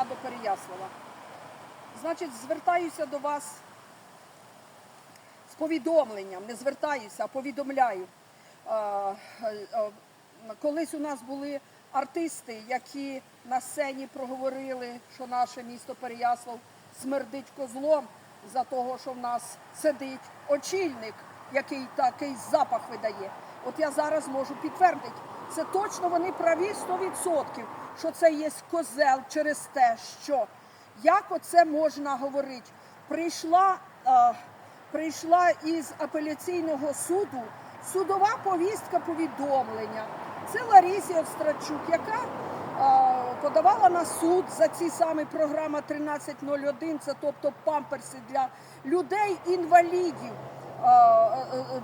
громаду Переяслава. Значить, звертаюся до вас з повідомленням, не звертаюся, а повідомляю. Колись у нас були артисти, які на сцені проговорили, що наше місто Переяслав смердить козлом за того, що в нас сидить очільник, який такий запах видає. От я зараз можу підтвердити, це точно вони праві 100%, що це є козел через те, що як оце можна говорити? Прийшла, е, прийшла із апеляційного суду судова повістка повідомлення. Це Ларісі Острачук, яка е, подавала на суд за ці самі програма 1301, це тобто памперси для людей інвалідів. е, е, е,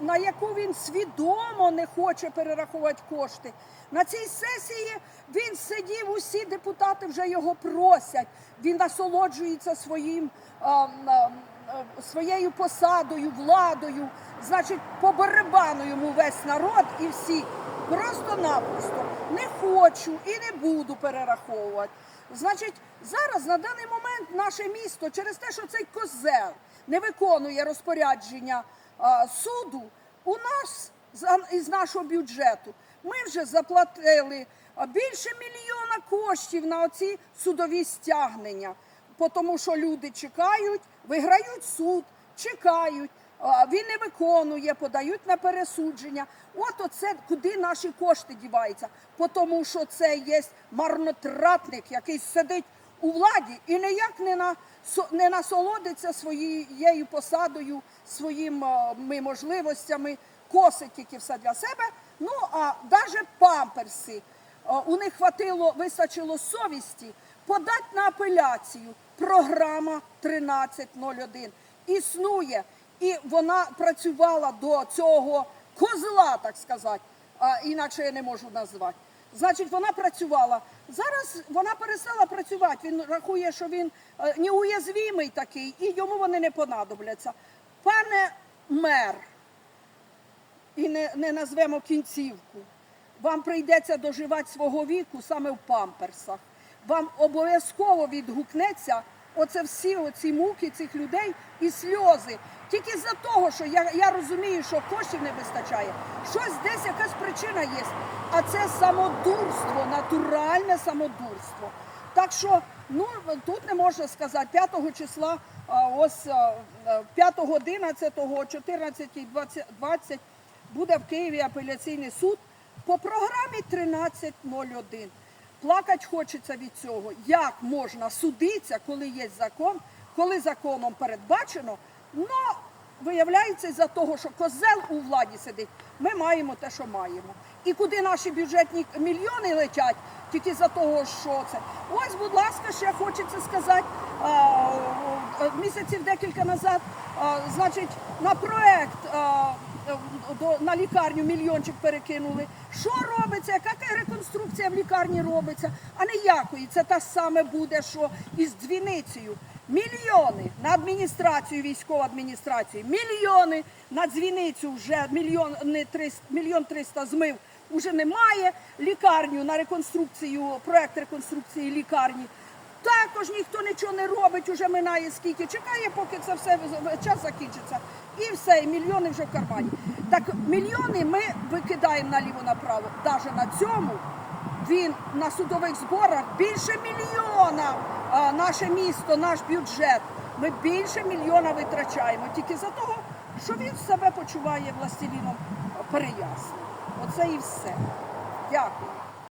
на яку він свідомо не хоче перерахувати кошти. На цій сесії він сидів, усі депутати вже його просять. Він насолоджується своїм, а, а, своєю посадою, владою. Значить, по барабану йому весь народ і всі. Просто-напросто не хочу і не буду перераховувати. Значить, зараз на даний момент наше місто через те, що цей козел не виконує розпорядження суду, у нас із нашого бюджету ми вже заплатили більше мільйона коштів на оці судові стягнення, тому що люди чекають, виграють суд, чекають. Він не виконує, подають на пересудження. От оце куди наші кошти діваються. Тому що це є марнотратник, який сидить у владі і ніяк не на не насолодиться своєю посадою, своїми можливостями, косить тільки все для себе. Ну а навіть памперси е, у них хватило, вистачило совісті подати на апеляцію. Програма 1301 існує, і вона працювала до цього козла, так сказати, а інакше я не можу назвати. Значить, вона працювала. Зараз вона перестала працювати. Він рахує, що він неуязвімий такий, і йому вони не понадобляться. Пане мер, і не, не назвемо кінцівку, вам прийдеться доживати свого віку саме в памперсах. Вам обов'язково відгукнеться оце всі оці муки цих людей і сльози. Тільки за того, що я, я розумію, що коштів не вистачає. Щось десь якась причина є. А це самодурство, натуральне самодурство. Так що ну тут не можна сказати 5 числа, ось а, а, 5, 11, 14, 20, 20 буде в Києві апеляційний суд по програмі 1301. Плакать хочеться від цього. Як можна судитися, коли є закон, коли законом передбачено, но виявляється за того, що козел у владі сидить, ми маємо те, що маємо. І куди наші бюджетні мільйони летять, тільки за того, що це. Ось, будь ласка, ще хочеться сказати, а, місяців декілька назад, значить, на проект. А, до, на лікарню мільйончик перекинули. Що робиться? Яка реконструкція в лікарні робиться? А ніякої. Це та саме буде, що із дзвіницею. Мільйони на адміністрацію, військову адміністрацію, мільйони на дзвіницю вже мільйон не 300, мільйон триста змив. Уже немає лікарню на реконструкцію, проект реконструкції лікарні. Також ніхто нічого не робить, уже минає скільки. Чекає, поки це все час закінчиться. І все, і мільйони вже в кармані. Так мільйони ми викидаємо наліво направо. Навіть на цьому він на судових зборах більше мільйона. а, наше місто, наш бюджет. Ми більше мільйона витрачаємо тільки за того, що він себе почуває властеліном переясно. Оце і все. Дякую.